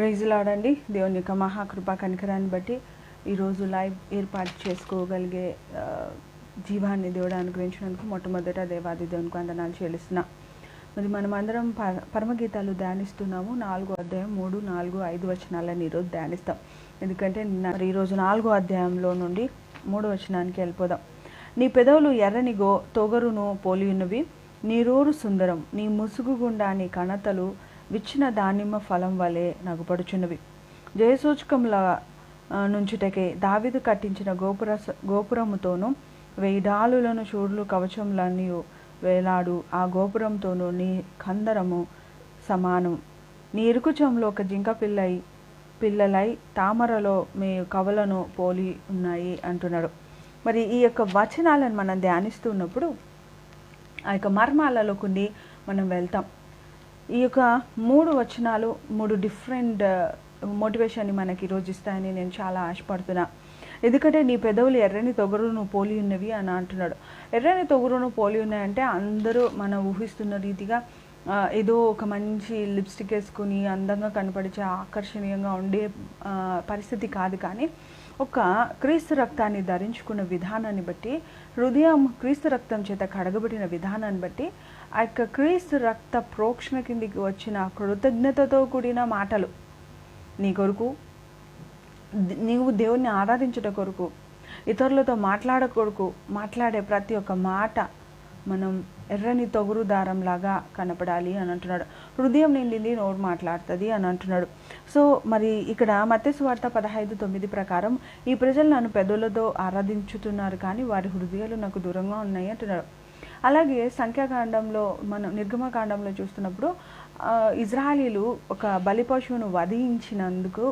ప్రైజ్లాడండి దేవుని యొక్క మహాకృపా కనికరాన్ని బట్టి ఈరోజు లైవ్ ఏర్పాటు చేసుకోగలిగే జీవాన్ని దేవుడు అనుగ్రహించినందుకు మొట్టమొదట దేవాది దేవునికి వందనాలు చెల్లిస్తున్నా. మరి మనం అందరం పర పరమగీతాలు ధ్యానిస్తున్నాము. నాలుగో అధ్యాయం మూడు నాలుగు ఐదు వచనాలని ఈరోజు ధ్యానిస్తాం. ఎందుకంటే మరి ఈరోజు నాలుగో అధ్యాయంలో నుండి మూడో వచనానికి వెళ్ళిపోదాం. నీ పెదవులు ఎర్రని గో తొగరును పోలియున్నవి. నీ రోరు సుందరం నీ ముసుగు గుండా నీ కణతలు విచ్చిన దానిమ్మ ఫలం వలె నగుపడుచున్నవి. జయసూచకముల నుంచుటకే దావిదు కట్టించిన గోపుర గోపురముతోనూ వెయ్యి డాలులను చూడులు కవచములన్నీ వేలాడు ఆ గోపురంతోనూ నీ కందరము సమానం. నీ ఇరుకుచంలో ఒక జింక పిల్లై పిల్లలై తామరలో మీ కవలను పోలి ఉన్నాయి అంటున్నాడు. మరి ఈ యొక్క వచనాలను మనం ధ్యానిస్తున్నప్పుడు ఆ యొక్క మర్మాలలో కొన్ని మనం వెళ్తాం. ఈ యొక్క మూడు వచనాలు మూడు డిఫరెంట్ మోటివేషన్ని uh, మనకి ఈరోజు ఇస్తాయని నేను చాలా ఆశపడుతున్నా. ఎందుకంటే నీ పెదవులు ఎర్రని తొగరును పోలి ఉన్నవి అని అంటున్నాడు. ఎర్రని తొగరును పోలి ఉన్నాయంటే అందరూ మనం ఊహిస్తున్న రీతిగా ఏదో ఒక మంచి లిప్స్టిక్ వేసుకుని అందంగా కనపడిచే ఆకర్షణీయంగా ఉండే పరిస్థితి కాదు కానీ ఒక క్రీస్తు రక్తాన్ని ధరించుకున్న విధానాన్ని బట్టి హృదయం క్రీస్తు రక్తం చేత కడగబడిన విధానాన్ని బట్టి ఆ యొక్క క్రీస్తు రక్త ప్రోక్షణ కిందికి వచ్చిన కృతజ్ఞతతో కూడిన మాటలు. నీ కొరకు నీవు దేవుణ్ణి ఆరాధించుట కొరకు ఇతరులతో మాట్లాడ కొరకు మాట్లాడే ప్రతి ఒక్క మాట మనం ఎర్రని తొగురు దారంలాగా కనపడాలి అని అంటున్నాడు. హృదయం నిండింది నోరు మాట్లాడుతుంది అని అంటున్నాడు. సో మరి ఇక్కడ మత్స్యవార్త పదహైదు తొమ్మిది ప్రకారం ఈ ప్రజలు నన్ను పెదవులతో ఆరాధించుతున్నారు కానీ వారి హృదయాలు నాకు దూరంగా ఉన్నాయి అంటున్నాడు. అలాగే సంఖ్యాకాండంలో మనం నిర్గమకాండంలో చూస్తున్నప్పుడు ఇజ్రాయలీలు ఒక బలి పశువును వధించినందుకు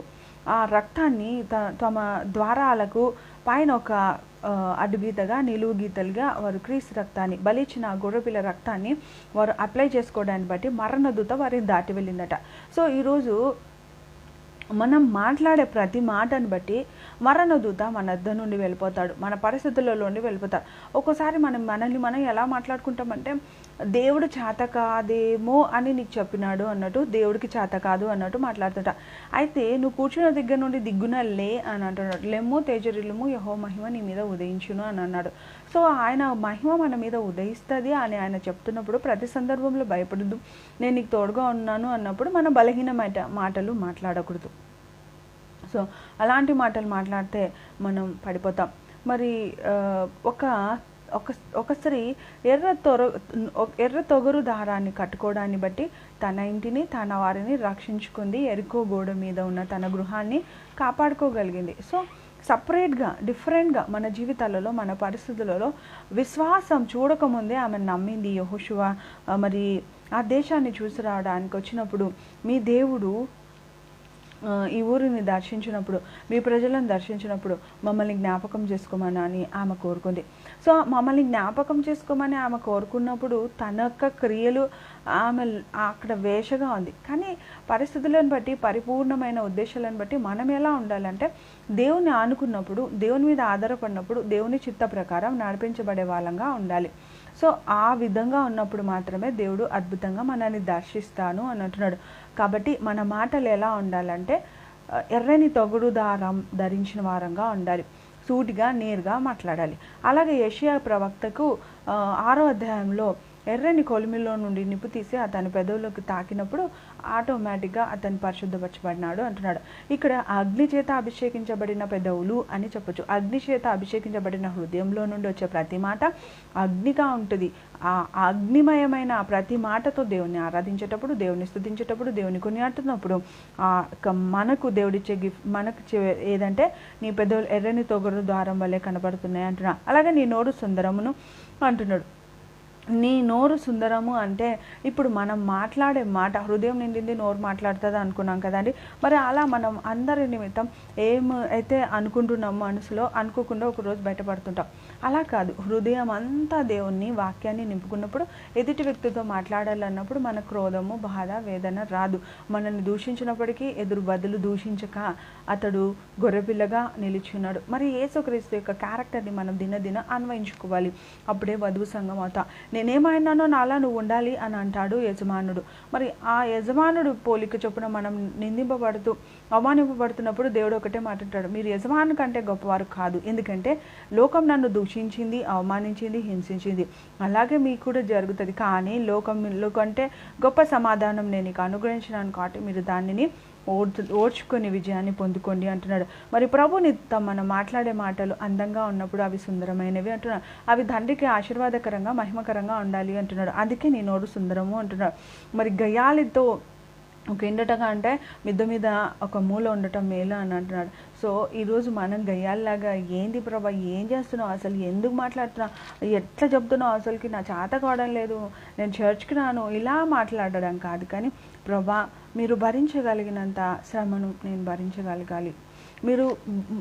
ఆ రక్తాన్ని త- తమ ద్వారాలకు పైన ఒక అడ్డుగీతగా అడ్డు గీతగా నిలువు గీతలుగా వారు క్రీస్ రక్తాన్ని బలిచ్చిన గొర్రెపిల్ల రక్తాన్ని వారు అప్లై చేసుకోవడాన్ని బట్టి మరణదూత వారిని దాటి వెళ్ళిందట. సో ఈరోజు మనం మాట్లాడే ప్రతి మాటను బట్టి మరణదూత మన అద్దం నుండి వెళ్ళిపోతాడు. మన పరిస్థితులలో నుండి వెళ్ళిపోతాడు. ఒక్కోసారి మనం మనల్ని మనం ఎలా మాట్లాడుకుంటామంటే దేవుడు చేత కాదేమో అని నీకు చెప్పినాడు అన్నట్టు దేవుడికి చేత కాదు అన్నట్టు మాట్లాడుతుంటా. అయితే నువ్వు కూర్చున్న దగ్గర నుండి దిగ్గున లే అని అంటున్నాడు. లెమ్ము తేజరిల్లుము యహో మహిమ నీ మీద ఉదయించును అని అన్నాడు. సో ఆయన మహిమ మన మీద ఉదయిస్తుంది అని ఆయన చెప్తున్నప్పుడు ప్రతి సందర్భంలో భయపడదు నేను నీకు తోడుగా ఉన్నాను అన్నప్పుడు మన బలహీనమైన మాటలు మాట్లాడకూడదు. సో అలాంటి మాటలు మాట్లాడితే మనం పడిపోతాం. మరి ఒక ఒక ఒక స్త్రీ ఎర్ర తొర ఎర్ర తొగరు దారాన్ని కట్టుకోవడాన్ని బట్టి తన ఇంటిని తన వారిని రక్షించుకుంది ఎరుకో గోడ మీద ఉన్న తన గృహాన్ని కాపాడుకోగలిగింది. సో సపరేట్గా డిఫరెంట్గా మన జీవితాలలో మన పరిస్థితులలో విశ్వాసం చూడకముందే ఆమె నమ్మింది యహోశువ మరి ఆ దేశాన్ని చూసి రావడానికి వచ్చినప్పుడు మీ దేవుడు ఈ ఊరిని దర్శించినప్పుడు మీ ప్రజలను దర్శించినప్పుడు మమ్మల్ని జ్ఞాపకం చేసుకోమని అని ఆమె కోరుకుంది. సో మమ్మల్ని జ్ఞాపకం చేసుకోమని ఆమె కోరుకున్నప్పుడు తన యొక్క క్రియలు ఆమె అక్కడ వేషగా ఉంది. కానీ పరిస్థితులను బట్టి పరిపూర్ణమైన ఉద్దేశాలను బట్టి మనం ఎలా ఉండాలంటే దేవుని ఆనుకున్నప్పుడు దేవుని మీద ఆధారపడినప్పుడు దేవుని చిత్త ప్రకారం నడిపించబడే వాళ్ళంగా ఉండాలి. సో ఆ విధంగా ఉన్నప్పుడు మాత్రమే దేవుడు అద్భుతంగా మనల్ని దర్శిస్తాను అని అంటున్నాడు. కాబట్టి మన మాటలు ఎలా ఉండాలంటే ఎర్రని తొగుడు దారం ధరించిన వారంగా ఉండాలి. సూటిగా నేరుగా మాట్లాడాలి. అలాగే యషియా ప్రవక్తకు ఆరో అధ్యాయంలో ఎర్రని కొలిమిలో నుండి నిప్పు తీసి అతని పెదవులకు తాకినప్పుడు ఆటోమేటిక్గా అతను పరిశుద్ధపరచబడినాడు అంటున్నాడు. ఇక్కడ అగ్ని చేత అభిషేకించబడిన పెదవులు అని చెప్పొచ్చు. అగ్ని చేత అభిషేకించబడిన హృదయంలో నుండి వచ్చే ప్రతి మాట అగ్నిగా ఉంటుంది. ఆ అగ్నిమయమైన ఆ ప్రతి మాటతో దేవుని ఆరాధించేటప్పుడు దేవుని స్థుతించేటప్పుడు దేవుని కొనియాడుతున్నప్పుడు మనకు దేవుడిచ్చే గిఫ్ట్ మనకు ఏదంటే నీ పెదవులు ఎర్రని తొగరు ద్వారం వల్లే కనబడుతున్నాయి అంటున్నాడు అలాగే నీ నోరు సుందరమును అంటున్నాడు. నీ నోరు సుందరము అంటే ఇప్పుడు మనం మాట్లాడే మాట హృదయం నిండింది నోరు మాట్లాడుతుంది అనుకున్నాం కదండి. మరి అలా మనం అందరి నిమిత్తం ఏం అయితే అనుకుంటున్నాం మనసులో అనుకోకుండా ఒకరోజు బయటపడుతుంటాం. అలా కాదు హృదయం అంతా దేవుణ్ణి వాక్యాన్ని నింపుకున్నప్పుడు ఎదుటి వ్యక్తితో మాట్లాడాలన్నప్పుడు మన క్రోధము బాధ వేదన రాదు. మనల్ని దూషించినప్పటికీ ఎదురు బదులు దూషించక అతడు గొర్రెపిల్లగా నిలిచున్నాడు. మరి ఏసుక్రీస్తు యొక్క క్యారెక్టర్ని మనం దినదిన అన్వయించుకోవాలి. అప్పుడే వధువు సంఘం అవుతా. నేనేమైనానో నాలా నువ్వు ఉండాలి అని అంటాడు యజమానుడు. మరి ఆ యజమానుడు పోలిక చొప్పున మనం నిందింపబడుతూ అవమానింపబడుతున్నప్పుడు దేవుడు ఒకటే మాట్లాడతాడు. మీరు యజమాను కంటే గొప్పవారు కాదు. ఎందుకంటే లోకం నన్ను దూషించింది అవమానించింది హింసించింది. అలాగే మీకు కూడా జరుగుతుంది. కానీ లోకంలో కంటే గొప్ప సమాధానం నేను నీకు అనుగ్రహించినాను కాబట్టి మీరు దానిని ఓర్చు ఓర్చుకొని విజయాన్ని పొందుకోండి అంటున్నాడు. మరి ప్రభుని మనం మాట్లాడే మాటలు అందంగా ఉన్నప్పుడు అవి సుందరమైనవి అంటున్నాడు. అవి తండ్రికి ఆశీర్వాదకరంగా మహిమకరంగా ఉండాలి అంటున్నాడు. అందుకే నీ నోరు సుందరము అంటున్నాడు. మరి గయాలితో ఒక ఏంటటగా అంటే మిద్ద మీద ఒక మూల ఉండటం మేలు అని అంటున్నాడు. సో ఈరోజు మనం గయ్యాల్లాగా ఏంది ప్రభా ఏం చేస్తున్నావు అసలు ఎందుకు మాట్లాడుతున్నావు ఎట్లా చెప్తున్నావు అసలుకి నా చేత కావడం లేదు నేను చర్చ్కి రాను ఇలా మాట్లాడడం కాదు. కానీ ప్రభా మీరు భరించగలిగినంత శ్రమను నేను భరించగలగాలి. మీరు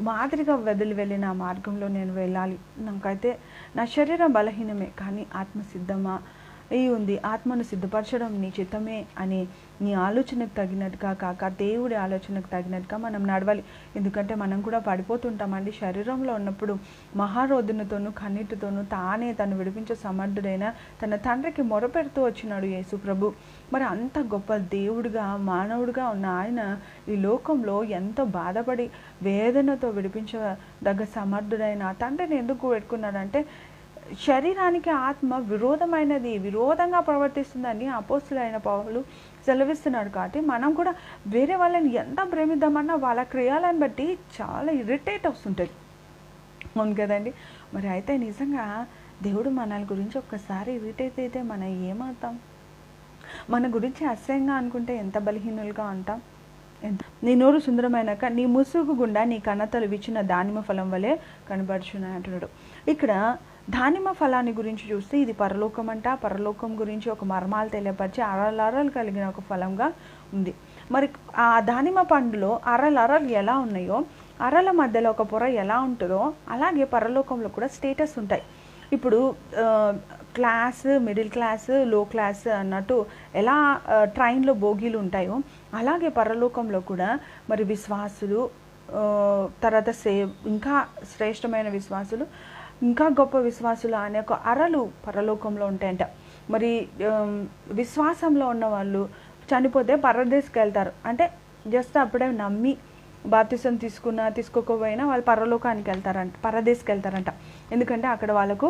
మాదిరిగా వదిలి వెళ్ళిన మార్గంలో నేను వెళ్ళాలి. నాకైతే నా శరీరం బలహీనమే కానీ ఆత్మ సిద్ధమా? అయి ఉంది ఆత్మను సిద్ధపరచడం నీ చిత్తమే అని నీ ఆలోచనకు తగినట్టుగా కాక దేవుడి ఆలోచనకు తగినట్టుగా మనం నడవాలి. ఎందుకంటే మనం కూడా పడిపోతుంటామండి శరీరంలో ఉన్నప్పుడు మహారోధునితోనూ కన్నీటితోనూ తానే తను విడిపించే సమర్థుడైన తన తండ్రికి మొరపెడుతూ వచ్చినాడు యేసు ప్రభు. మరి అంత గొప్ప దేవుడిగా మానవుడిగా ఉన్న ఆయన ఈ లోకంలో ఎంతో బాధపడి వేదనతో విడిపించదగ్గ సమర్థుడైన తండ్రిని ఎందుకు పెట్టుకున్నాడంటే శరీరానికి ఆత్మ విరోధమైనది విరోధంగా ప్రవర్తిస్తుందని అపోస్తులైన పౌలు సెలవిస్తున్నాడు కాబట్టి మనం కూడా వేరే వాళ్ళని ఎంత ప్రేమిద్దామన్నా వాళ్ళ క్రియాలను బట్టి చాలా ఇరిటేట్ వస్తుంటుంది అవును కదండి? మరి అయితే నిజంగా దేవుడు మనల గురించి ఒక్కసారి ఇరిటేట్ అయితే మనం ఏమవుతాం? మన గురించి అసహ్యంగా అనుకుంటే ఎంత బలహీనులుగా ఉంటాం? ఎంత? నీ నోరు సుందరమైనాక నీ ముసుగు గుండా నీ కన్నతలు విచ్చిన దానిమ్మ ఫలం వలె కనబడుచున్నాయి అంటున్నాడు. ఇక్కడ దానిమ్మ ఫలాన్ని గురించి చూస్తే ఇది పరలోకం అంట పరలోకం గురించి ఒక మర్మాలు తెలియపరిచి అరలరలు కలిగిన ఒక ఫలంగా ఉంది. మరి ఆ దానిమ్మ పండులో అరలరలు ఎలా ఉన్నాయో అరల మధ్యలో ఒక పొర ఎలా ఉంటుందో అలాగే పరలోకంలో కూడా స్టేటస్ ఉంటాయి. ఇప్పుడు క్లాస్ మిడిల్ క్లాస్లో క్లాస్ అన్నట్టు ఎలా ట్రైన్లో బోగీలు ఉంటాయో అలాగే పరలోకంలో కూడా మరి విశ్వాసులు తర్వాత సే ఇంకా శ్రేష్టమైన విశ్వాసులు ఇంకా గొప్ప విశ్వాసులు అనే ఒక అరలు పరలోకంలో ఉంటాయంట. మరి విశ్వాసంలో ఉన్న వాళ్ళు చనిపోతే పరదేశ్కి వెళ్తారు. అంటే జస్ట్ అప్పుడే నమ్మి బాప్తిసం తీసుకున్నా తీసుకోకపోయినా వాళ్ళు పరలోకానికి వెళ్తారంట పరదేశ్కి వెళ్తారంట. ఎందుకంటే అక్కడ వాళ్ళకు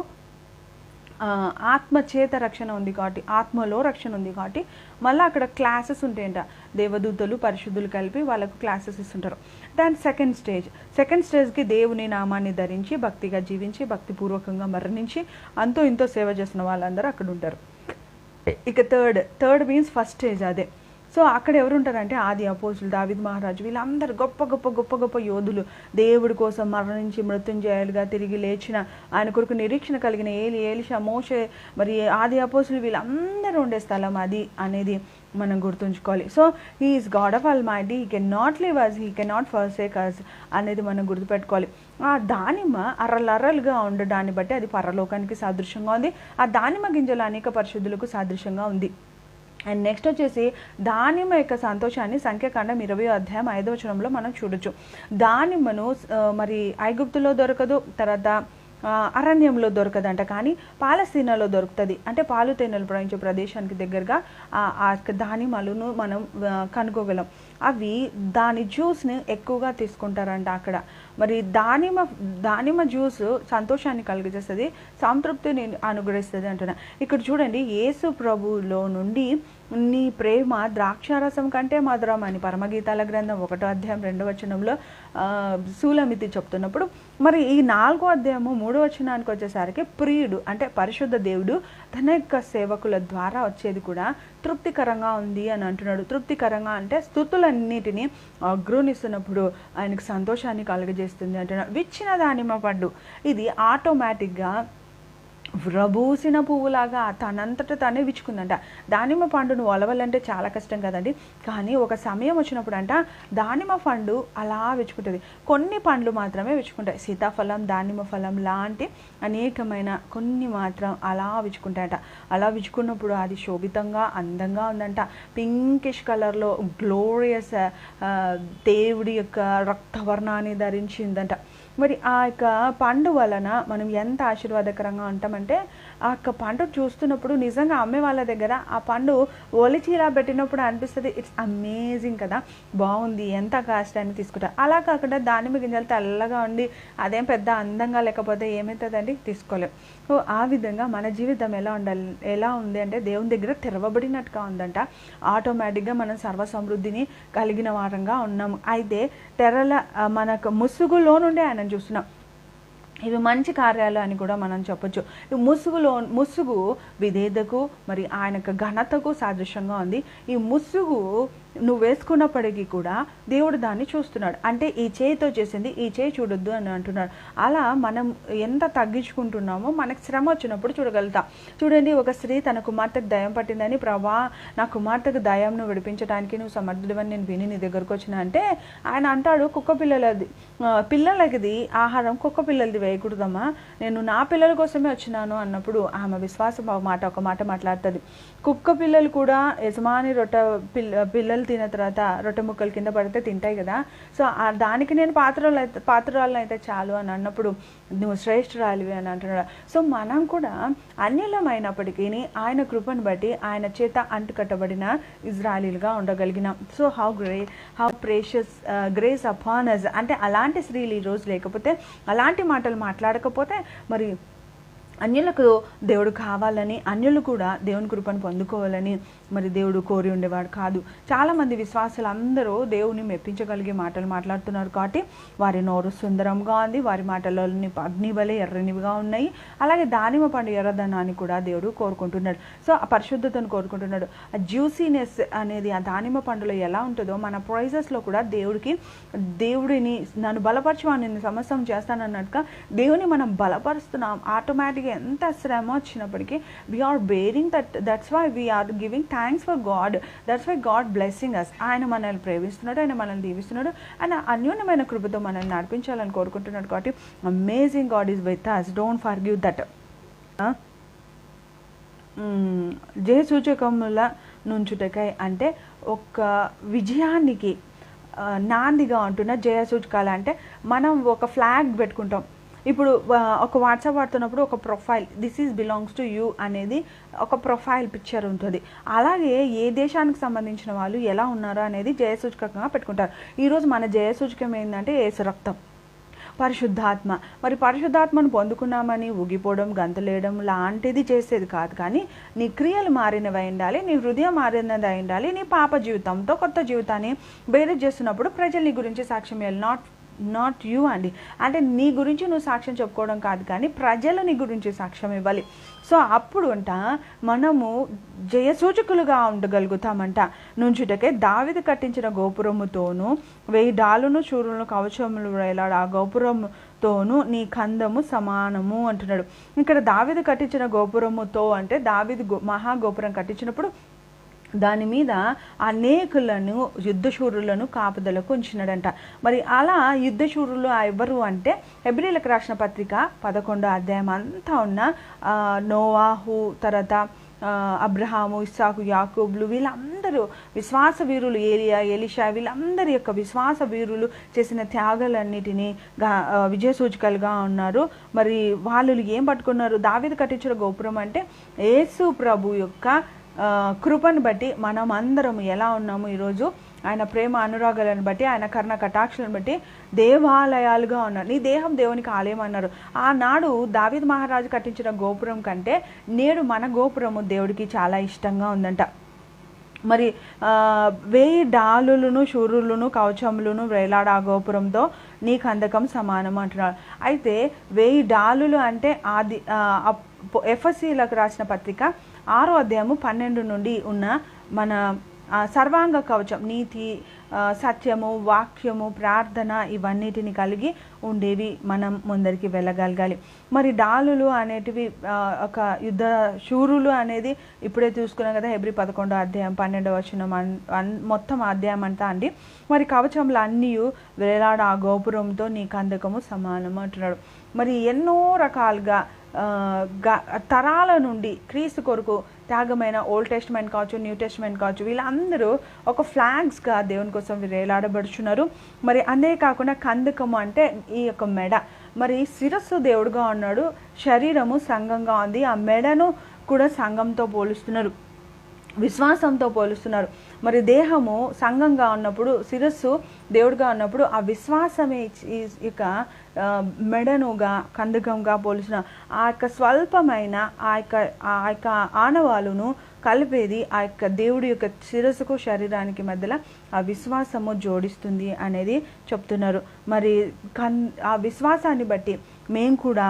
ఆత్మ చేత రక్షణ ఉంది కాబట్టి ఆత్మలో రక్షణ ఉంది కాబట్టి మళ్ళీ అక్కడ క్లాసెస్ ఉంటాయంట. దేవదూతలు పరిశుద్ధులు కలిపి వాళ్ళకు క్లాసెస్ ఇస్తుంటారు. దాని సెకండ్ స్టేజ్ సెకండ్ స్టేజ్కి దేవుని నామాన్ని ధరించి భక్తిగా జీవించి భక్తిపూర్వకంగా మరణించి అంతో ఇంతో సేవ చేసిన వాళ్ళందరూ అక్కడ ఉంటారు. ఇక third third means first stage అదే. సో అక్కడ ఎవరు ఉంటారంటే ఆది అపోసులు దావిద్ మహారాజు. వీళ్ళందరూ గొప్ప గొప్ప గొప్ప గొప్ప యోధులు. దేవుడి కోసం మరణించి మృత్యుంజయాలుగా తిరిగి లేచిన ఆయన కొరకు నిరీక్షణ కలిగిన ఏలి ఏలిష మోషే మరి ఆది అపోసులు వీళ్ళందరూ ఉండే స్థలం అది అనేది మనం గుర్తుంచుకోవాలి. So is God of almighty he can not leave us he can not forsake us అనేది మనం గుర్తుపెట్టుకోవాలి. ఆ దానిమ్మ అరలరలుగా ఉండడాన్ని బట్టి అది పరలోకానికి సాదృశ్యంగా ఉంది. ఆ దానిమ్మ గింజలు అనేక పరిశుద్ధులకు సాదృశ్యంగా ఉంది. అండ్ నెక్స్ట్ వచ్చేసి దానిమ్మ యొక్క సంతోషాన్ని సంఖ్యాకాండం ఇరవై అధ్యాయం ఐదవ వచనంలో మనం చూడొచ్చు. దానిమ్మను మరి ఐగుప్తులో దొరకదు తర్వాత అరణ్యంలో దొరకదంట. కానీ పాలస్తీనాలో దొరుకుతుంది. అంటే పాలు తేనెలు ప్రవహించే ప్రదేశానికి దగ్గరగా ఆ యొక్క దానిమ్మలను మనం ఆ, కనుక్కోగలం. అవి దాని జ్యూస్ని ఎక్కువగా తీసుకుంటారంట అక్కడ. మరి దానిమ్మ దానిమ్మ జ్యూస్ సంతోషాన్ని కలిగజేస్తుంది సంతృప్తిని అనుగ్రహిస్తుంది అంటున్నా. ఇక్కడ చూడండి యేసు ప్రభువులో నుండి నీ ప్రేమ ద్రాక్షారసం కంటే మధురం అని పరమగీతాల గ్రంథం ఒకటో అధ్యాయం రెండో వచనంలో సూలమితి చెప్తున్నప్పుడు మరి ఈ నాలుగో అధ్యాయము మూడో వచనానికి వచ్చేసరికి ప్రియుడు అంటే పరిశుద్ధ దేవుడు తన యొక్క సేవకుల ద్వారా వచ్చేది కూడా తృప్తికరంగా ఉంది అని అంటున్నాడు. తృప్తికరంగా అంటే స్థుతులన్నిటినీ అగ్రోనిస్తున్నప్పుడు ఆయనకు సంతోషాన్ని కలుగజేస్తుంది అంటున్నాడు. విచ్చిన దానిమ్మ పండు ఇది ఆటోమేటిక్గా వ్రబూసిన పువ్వులాగా తనంతట తనే విచ్చుకుందంట. దానిమ్మ పండును ఒలవాలంటే చాలా కష్టం కదండి. కానీ ఒక సమయం వచ్చినప్పుడు అంట దానిమ్మ పండు అలా విచ్చుకుంటుంది. కొన్ని పండ్లు మాత్రమే విచ్చుకుంటాయి. సీతాఫలం దానిమ్మ ఫలం లాంటి అనేకమైన కొన్ని మాత్రం అలా విచ్చుకుంటాయట. అలా విచ్చుకున్నప్పుడు అది శోభితంగా అందంగా ఉందంట. పింకిష్ కలర్లో గ్లోరియస్ దేవుడి యొక్క రక్తవర్ణాన్ని ధరించిందంట. మరి ఆ యొక్క పండు వలన మనం ఎంత ఆశీర్వాదకరంగా ఉంటామంటే ఆ యొక్క పండు చూస్తున్నప్పుడు నిజంగా అమ్మే వాళ్ళ దగ్గర ఆ పండు ఒలిచి ఇలా పెట్టినప్పుడు అనిపిస్తుంది ఇట్స్ అమేజింగ్ కదా బాగుంది ఎంత కాస్ట్ అని తీసుకుంటా. అలా కాకుండా దానిమ్మ గింజలు తెల్లగా ఉండి అదేం పెద్ద అందంగా లేకపోతే ఏమవుతుందండి తీసుకోలేం. సో ఆ విధంగా మన జీవితం ఎలా ఉండాలి ఎలా ఉంది అంటే దేవుని దగ్గర తెరవబడినట్టుగా ఉందంట. ఆటోమేటిక్గా మనం సర్వ సమృద్ధిని కలిగిన వారంగా ఉన్నాము. అయితే తెరల మనకు ముసుగులో నుండి ఆయన చూస్తున్నాం. ఇవి మంచి కార్యాలు అని కూడా మనం చెప్పొచ్చు. ఈ ముసుగులో ముసుగు విధేదకు మరి ఆయన ఘనతకు సాదృశ్యంగా ఉంది. ఈ ముసుగు నువ్వు వేసుకున్నప్పటికీ కూడా దేవుడు దాన్ని చూస్తున్నాడు. అంటే ఈ చేయితో చేసింది ఈ చేయి చూడొద్దు అని అంటున్నాడు. అలా మనం ఎంత తగ్గించుకుంటున్నామో మనకు శ్రమ వచ్చినప్పుడు చూడగలుగుతాం. చూడండి ఒక స్త్రీ తన కుమార్తెకు దయం పట్టిందని ప్రభా నా కుమార్తెకు దయంను విడిపించడానికి నువ్వు సమర్థుడివని నేను విని నీ దగ్గరకు వచ్చిన అంటే ఆయన అంటాడు కుక్క పిల్లలది పిల్లలకిది ఆహారం కుక్క పిల్లలది వేయకూడదమ్మా. నేను నా పిల్లల కోసమే వచ్చినాను అన్నప్పుడు ఆమె విశ్వాసం మాట ఒక మాట మాట్లాడుతుంది. కుక్క పిల్లలు కూడా యజమాని రొట్ట పిల్ల పిల్లలు తిన్న తర్వాత రొట్టె ముక్కలు కింద పడితే తింటాయి కదా. సో దానికి నేను పాత్రలు అయితే పాత్రలను అయితే చాలు అని అన్నప్పుడు నువ్వు శ్రేష్ఠురాలివి అని అంటున్నాడు. సో మనం కూడా అన్యులమైనప్పటికీ ఆయన కృపను బట్టి ఆయన చేత అంటుకట్టబడిన ఇజ్రాయలీలుగా ఉండగలిగినాం. So how great how precious grace upon అంటే అలాంటి స్త్రీలు ఈరోజు లేకపోతే అలాంటి మాటలు మాట్లాడకపోతే మరి అన్యులకు దేవుడు కావాలని అన్యులు కూడా దేవుని కృపను పొందుకోవాలని మరి దేవుడు కోరి ఉండేవాడు కాదు. చాలామంది విశ్వాసులు అందరూ దేవుని మెప్పించగలిగే మాటలు మాట్లాడుతున్నారు కాబట్టి వారి నోరు సుందరంగా ఉంది వారి మాటలని అగ్ని వలె ఎర్రనివిగా ఉన్నాయి. అలాగే దానిమ పండు ఎర్రదనాన్ని కూడా దేవుడు కోరుకుంటున్నాడు. సో ఆ పరిశుద్ధతను కోరుకుంటున్నాడు. ఆ జ్యూసీనెస్ అనేది ఆ దానిమ్మ పండులో ఎలా ఉంటుందో మన ప్రైజెస్లో కూడా దేవుడికి దేవుడిని నన్ను బలపరచు నేను సమస్తం చేస్తానన్నట్టుగా దేవుని మనం బలపరుస్తున్నాం. మనకి ఎంత శ్రమ వచ్చినప్పటికీ we are bearing that that's why we are giving thanks for God that's why God blessing us ఆయన మనల్ని ప్రేమిస్తున్నాడు ఆయన మనల్ని దీవిస్తున్నాడు. ఆయన అన్యోన్యమైన కృపతో మనల్ని నడిపించాలని కోరుకుంటున్నాడు కాబట్టి amazing God is with us don't forgive that జయ సూచకముల నుంచుటకై అంటే ఒక విజయానికి నాందిగా ఉంటున్న జయ సూచకాలు అంటే మనం ఒక ఫ్లాగ్ పెట్టుకుంటాం. ఇప్పుడు ఒక వాట్సాప్ వాడుతున్నప్పుడు ఒక profile this is belongs to you అనేది ఒక ప్రొఫైల్ పిక్చర్ ఉంటుంది. అలాగే ఏ దేశానికి సంబంధించిన వాళ్ళు ఎలా ఉన్నారో అనేది జయసూచకంగా పెట్టుకుంటారు. ఈరోజు మన జయసూచకం ఏంటంటే ఏసు రక్తం. పరిశుద్ధాత్మ. మరి పరిశుద్ధాత్మను పొందుకున్నామని ఊగిపోవడం గంతులేయడం లాంటిది చేసేది కాదు కానీ నీ క్రియలు మారినవి ఉండాలి నీ హృదయం మారినది అయి ఉండాలి నీ పాప జీవితంతో కొత్త జీవితాన్ని బేరేజ్ చేస్తున్నప్పుడు ప్రజలు నీ గురించి సాక్ష్యం నాట్ నాట్ యూ అండి. అంటే నీ గురించి నువ్వు సాక్ష్యం చెప్పుకోవడం కాదు కానీ ప్రజలు నీ గురించి సాక్ష్యం ఇవ్వాలి. సో అప్పుడు అంట మనము జయసూచకులుగా ఉండగలుగుతామంట. నుంచుటకే దావిది కట్టించిన గోపురముతోనూ వెయ్యి డాలును చూరులను కవచములు వేలాడు ఆ గోపురముతోనూ నీ కందము సమానము అంటున్నాడు. ఇక్కడ దావిది కట్టించిన గోపురముతో అంటే దావిది గో మహాగోపురం కట్టించినప్పుడు దాని మీద అనేకులను యుద్ధశూరులను కాపుదలకు ఉంచినాడంట. మరి అలా యుద్ధశూరులు ఎవరు అంటే హెబ్రిలకు రాసిన పత్రిక పదకొండో అధ్యాయం అంతా ఉన్న నోవాహు తర్వాత అబ్రహాము ఇస్సాకు యాకూబ్లు వీళ్ళందరూ విశ్వాస వీరులు ఏలియా ఎలిషా వీళ్ళందరి యొక్క విశ్వాస వీరులు చేసిన త్యాగాలన్నిటినీ గా- విజయ సూచికలుగా ఉన్నారు. మరి వాళ్ళు ఏం పట్టుకున్నారు? దావిది కట్టించిన గోపురం అంటే యేసు ప్రభు యొక్క కృపను బట్టి మనం అందరం ఎలా ఉన్నాము ఈరోజు? ఆయన ప్రేమ అనురాగాలను బట్టి ఆయన కర్ణ కటాక్షలను బట్టి దేవాలయాలుగా ఉన్నారు. నీ దేహం దేవునికి ఆలయం అన్నారు. ఆనాడు దావిద్ మహారాజు కట్టించిన గోపురం కంటే నేడు మన గోపురము దేవుడికి చాలా ఇష్టంగా ఉందంట. మరి వేయి డాలులను శూరులను కవచములను వేలాడ ఆ గోపురంతో నీ కందకం సమానం అంటున్నాడు. అయితే వేయి డాలులు అంటే ఆది ఎఫ్ఎస్సీలకు రాసిన పత్రిక ఆరో అధ్యాయము పన్నెండు నుండి ఉన్న మన సర్వాంగ కవచం నీతి సత్యము వాక్యము ప్రార్థన ఇవన్నిటిని కలిగి ఉండేవి మనం ముందరికి వెళ్ళగలగాలి. మరి డాలులు అనేటివి ఒక యుద్ధ శూరులు అనేది ఇప్పుడే చూసుకున్నాం కదా ఎబ్రి పదకొండో అధ్యాయం పన్నెండవ వచనం అన్- అన్- మొత్తం అధ్యాయం అంతా అండి. మరి కవచంలో అన్నీ వేలాడ ఆ గోపురంతో నీ కందకము సమానము అంటున్నాడు. మరి ఎన్నో రకాలుగా తరాల నుండి క్రీస్తు కొరకు త్యాగమైన ఓల్డ్ టెస్ట్మెంట్ కావచ్చు న్యూ టెస్ట్మెంట్ కావచ్చు వీళ్ళందరూ ఒక ఫ్లాగ్స్గా దేవుని కోసం వేలాడబడుచున్నారు. మరి అందే కాకుండా కందకము అంటే ఈ యొక్క మెడ. మరి శిరస్సు దేవుడుగా ఉన్నాడు శరీరము సంఘంగా ఉంది. ఆ మెడను కూడా సంఘంతో పోలుస్తున్నారు. విశ్వాసంతో పోలుస్తున్నారు. మరి దేహము సంఘంగా ఉన్నప్పుడు శిరస్సు దేవుడిగా ఉన్నప్పుడు ఆ విశ్వాసమే ఇక యొక్క మెడనుగా కందకంగా పోలుస్తున్న ఆ యొక్క స్వల్పమైన ఆ యొక్క ఆ యొక్క ఆనవాలును కలిపేది ఆ యొక్క దేవుడి యొక్క శిరస్సుకు శరీరానికి మధ్యలో ఆ విశ్వాసము జోడిస్తుంది అనేది చెప్తున్నారు. మరి కన్ ఆ విశ్వాసాన్ని బట్టి మేము కూడా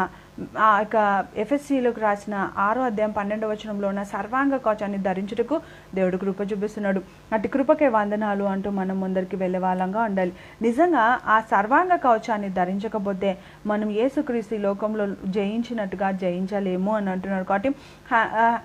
ఆ యొక్క ఎఫ్ఎస్సిలోకి రాసిన ఆరో అధ్యాయం పన్నెండవ వచనంలో ఉన్న సర్వాంగ కవచాన్ని ధరించుటకు దేవుడు కృప చూపిస్తున్నాడు. అటు కృపకే వందనాలు అంటూ మనం ముందరికి వెళ్ళే వాళ్ళంగా ఉండాలి. నిజంగా ఆ సర్వాంగ కవచాన్ని ధరించకపోతే మనం ఏసుక్రీస్తు ఈ లోకంలో జయించినట్టుగా జయించలేము అని అంటున్నాడు కాబట్టి ఆ-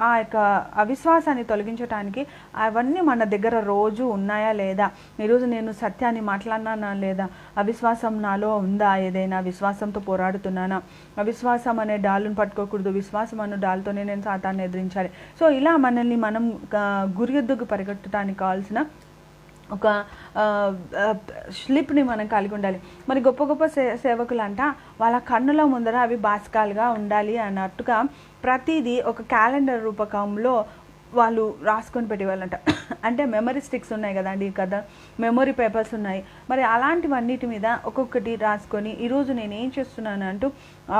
ఆ యొక్క అవిశ్వాసాన్ని తొలగించడానికి అవన్నీ మన దగ్గర రోజు ఉన్నాయా లేదా? ఈరోజు నేను సత్యాన్ని మాట్లాడినానా లేదా? అవిశ్వాసం నాలో ఉందా? ఏదైనా విశ్వాసంతో పోరాడుతున్నానా? విశ్వాసం అనే డాలును పట్టుకోకూడదు. విశ్వాసం అనే డాల్తోనే నేను సాతాన్ని ఎదిరించాలి. సో ఇలా మనల్ని మనం ఆ, పరిగెట్టడానికి కావాల్సిన ఒక స్లిప్ని మనం కలిగి ఉండాలి. మరి గొప్ప గొప్ప సే సేవకులంట వాళ్ళ కన్నుల ముందర అవి బాస్కాలుగా ఉండాలి అన్నట్టుగా ప్రతిదీ ఒక క్యాలెండర్ రూపకంలో వాళ్ళు రాసుకొని పెట్టేవాళ్ళంట. అంటే మెమరీ స్టిక్స్ ఉన్నాయి కదండి కదా మెమరీ పేపర్స్ ఉన్నాయి. మరి అలాంటివన్నిటి మీద ఒక్కొక్కటి రాసుకొని ఈరోజు నేను ఏం చేస్తున్నాను అంటూ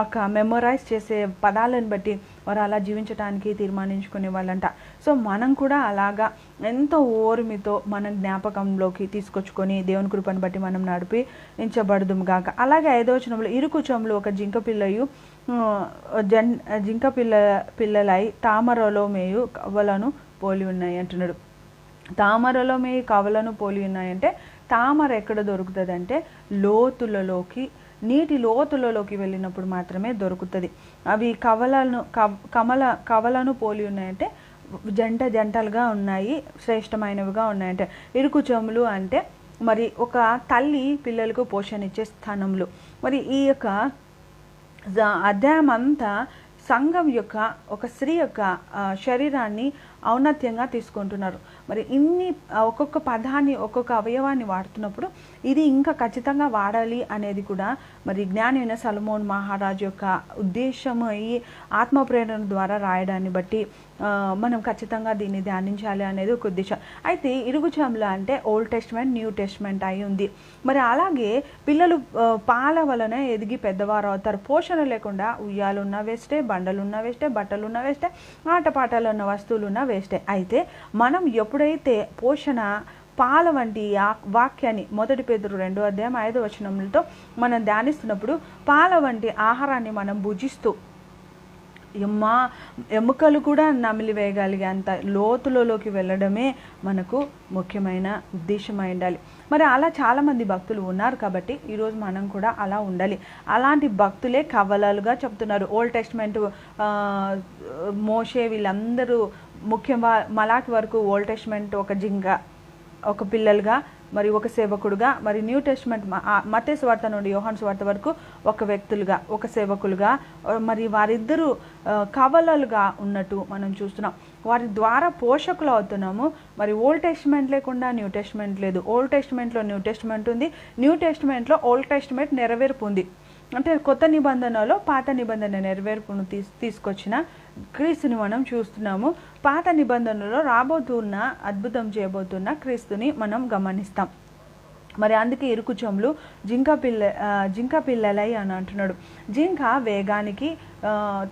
ఒక మెమొరైజ్ చేసే పదాలను బట్టి వారు అలా జీవించడానికి తీర్మానించుకునే వాళ్ళంట. సో మనం కూడా అలాగా ఎంతో ఓర్మితో మన జ్ఞాపకంలోకి తీసుకొచ్చుకొని దేవుని కృపను బట్టి మనం నడిపి ఇంచబడదు గాక. అలాగే ఐదో వచనంలో ఇరుకుచంలో ఒక జింక పిల్లయు జన్ జింక పిల్ల పిల్లలై తామరలో మేయు కవ్వలను పోలి ఉన్నాయి అంటున్నాడు. తామరలో మేయు కవలను పోలి ఉన్నాయంటే తామర ఎక్కడ దొరుకుతుంది లోతులలోకి నీటి లోతులలోకి వెళ్ళినప్పుడు మాత్రమే దొరుకుతుంది. అవి కవలను కమల కవలను పోలి ఉన్నాయంటే జంట జంటలుగా ఉన్నాయి శ్రేష్టమైనవిగా ఉన్నాయంటే. ఇరుకు చెములు అంటే మరి ఒక తల్లి పిల్లలకు పోషణ ఇచ్చే స్థానంలో. మరి ఈ యొక్క అధ్యాయమంతా అంతా సంఘం యొక్క ఒక స్త్రీ యొక్క శరీరాన్ని ఔన్నత్యంగా తీసుకుంటున్నారు. మరి ఇన్ని ఒక్కొక్క పదాన్ని ఒక్కొక్క అవయవాన్ని వాడుతున్నప్పుడు ఇది ఇంకా ఖచ్చితంగా వాడాలి అనేది కూడా మరి జ్ఞాని సలమోన్ మహారాజ్ యొక్క ఉద్దేశము ఈ ఆత్మ ప్రేరణ ద్వారా రాయడాన్ని బట్టి మనం ఖచ్చితంగా దీన్ని ధ్యానించాలి అనేది ఒక ఉద్దేశం. అయితే ఇరుగుచంలో అంటే ఓల్డ్ టెస్ట్మెంట్ న్యూ టెస్ట్మెంట్ అయి ఉంది. మరి అలాగే పిల్లలు పాల వలన ఎదిగి పెద్దవారు అవుతారు. పోషణ లేకుండా ఉయ్యాలున్న వేస్టే బండలున్న వేస్టే బట్టలున్న వేస్టే ఆటపాటలు ఉన్న వస్తువులు ఉన్న వేస్టే. అయితే మనం ఎప్పుడైతే పోషణ పాల వంటి ఆ- వాక్యాన్ని మొదటి పేదరు రెండో అధ్యాయం ఐదో వచనములతో మనం ధ్యానిస్తున్నప్పుడు పాల వంటి ఆహారాన్ని మనం భుజిస్తూ ఎమ్మ ఎముకలు కూడా నమిలివేయగలిగే అంత లోతులలోకి వెళ్ళడమే మనకు ముఖ్యమైన ఉద్దేశమై ఉండాలి. మరి అలా చాలామంది భక్తులు ఉన్నారు కాబట్టి ఈరోజు మనం కూడా అలా ఉండాలి. అలాంటి భక్తులే కవలలుగా చెప్తున్నారు. ఓల్డ్ టెస్ట్మెంట్ మోషే వీళ్ళందరూ ముఖ్యంగా మలాట్ వరకు ఓల్డ్ టెస్ట్మెంట్ ఒక జింగా ఒక పిల్లలుగా మరి ఒక సేవకుడుగా మరి న్యూ టెస్ట్మెంట్ మతే స్వార్థ నుండి యోహాన్ స్వార్థ వరకు ఒక వ్యక్తులుగా ఒక సేవకులుగా మరి వారిద్దరూ కవలలుగా ఉన్నట్టు మనం చూస్తున్నాం. వారి ద్వారా పోషకులు అవుతున్నాము. మరి ఓల్డ్ టెస్ట్మెంట్ లేకుండా న్యూ టెస్ట్మెంట్ లేదు. ఓల్డ్ టెస్ట్మెంట్లో న్యూ టెస్ట్మెంట్ ఉంది. న్యూ టెస్ట్మెంట్లో ఓల్డ్ టెస్ట్మెంట్ నెరవేర్పు ఉంది. అంటే కొత్త నిబంధనలో పాత నిబంధన నెరవేర్పును తీసు తీసుకొచ్చిన క్రీస్తుని మనం చూస్తున్నాము. పాత నిబంధనలో రాబోతున్న అద్భుతం చేయబోతున్న క్రీస్తుని మనం గమనిస్తాం. మరి అందుకే ఇరుకుచములు జింక పిల్ల జింక పిల్లలై అని అంటున్నాడు. జింక వేగానికి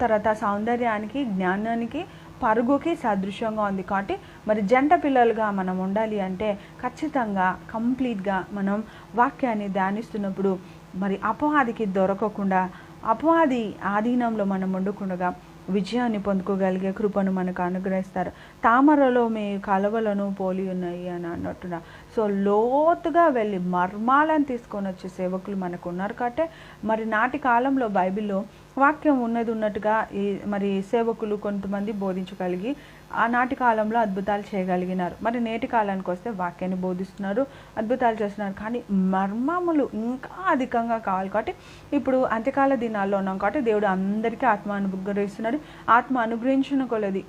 తర్వాత సౌందర్యానికి జ్ఞానానికి పరుగుకి సదృశ్యంగా ఉంది కాబట్టి మరి జంట పిల్లలుగా మనం ఉండాలి అంటే ఖచ్చితంగా కంప్లీట్గా మనం వాక్యాన్ని ధ్యానిస్తున్నప్పుడు మరి అపవాదికి దొరకకుండా అపవాది ఆధీనంలో మనం వండుకుండగా విజయాన్ని పొందుకోగలిగే కృపను మనకు అనుగ్రహిస్తారు. తామరలో మీ కలవలను పోలి ఉన్నాయి అని అన్నట్టుగా సో లోతుగా వెళ్ళి మర్మాలను తీసుకొని వచ్చే సేవకులు మనకు ఉన్నారు కాబట్టి మరి నాటి కాలంలో బైబిల్లో వాక్యం ఉన్నది ఉన్నట్టుగా ఈ మరి సేవకులు కొంతమంది బోధించగలిగి ఆనాటి కాలంలో అద్భుతాలు చేయగలిగినారు. మరి నేటి కాలానికి వస్తే వాక్యాన్ని బోధిస్తున్నారు అద్భుతాలు చేస్తున్నారు. కానీ మర్మములు ఇంకా అధికంగా కావాలి కాబట్టి ఇప్పుడు అంత్యకాల దినాల్లో ఉన్నాం కాబట్టి దేవుడు అందరికీ ఆత్మ అనుగ్రహిస్తున్నాడు. ఆత్మ అనుగ్రహించిన కొలది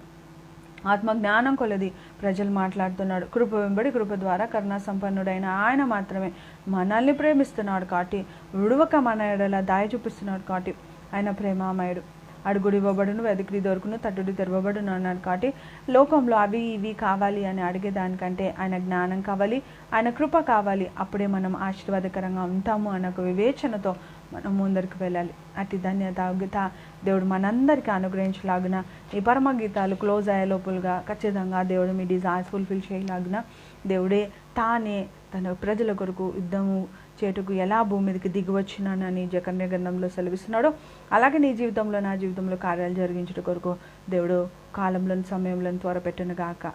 ఆత్మ జ్ఞానం కొలది ప్రజలు మాట్లాడుతున్నాడు కృప వెంబడి కృప ద్వారా కరుణా సంపన్నుడైన ఆయన మాత్రమే మనల్ని ప్రేమిస్తున్నాడు కాబట్టి విడువక మన ఎడల దాయ చూపిస్తున్నాడు కాబట్టి ఆయన ప్రేమామయుడు. అడుగుడు ఇవ్వబడును వెతికిడి దొరుకును తట్టుడు తెరవబడును అన్నాడు కాబట్టి లోకంలో అవి ఇవి కావాలి అని అడిగేదానికంటే ఆయన జ్ఞానం కావాలి ఆయన కృప కావాలి. అప్పుడే మనం ఆశీర్వాదకరంగా ఉంటాము అన్న ఒక వివేచనతో మనం ముందరికి వెళ్ళాలి. అతి ధన్యత యోగ్యత దేవుడు మనందరికీ అనుగ్రహించలాగిన ఈ పరమ గీతాలు క్లోజ్ అయ్యే లోపులుగా ఖచ్చితంగా దేవుడు మీ డిజైర్స్ ఫుల్ఫిల్ చేయలాగిన దేవుడే తానే తన ప్రజల కొరకు యుద్ధము చేటుకు ఎలా భూమి మీదకి దిగి వచ్చినానని జకన్య గ్రంథంలో సెలవిస్తున్నాడో. అలాగే నీ జీవితంలో నా జీవితంలో కార్యాలు జరిగించుట కొరకు దేవుడు కాలంలోని సమయంలో త్వరపెట్టను గాక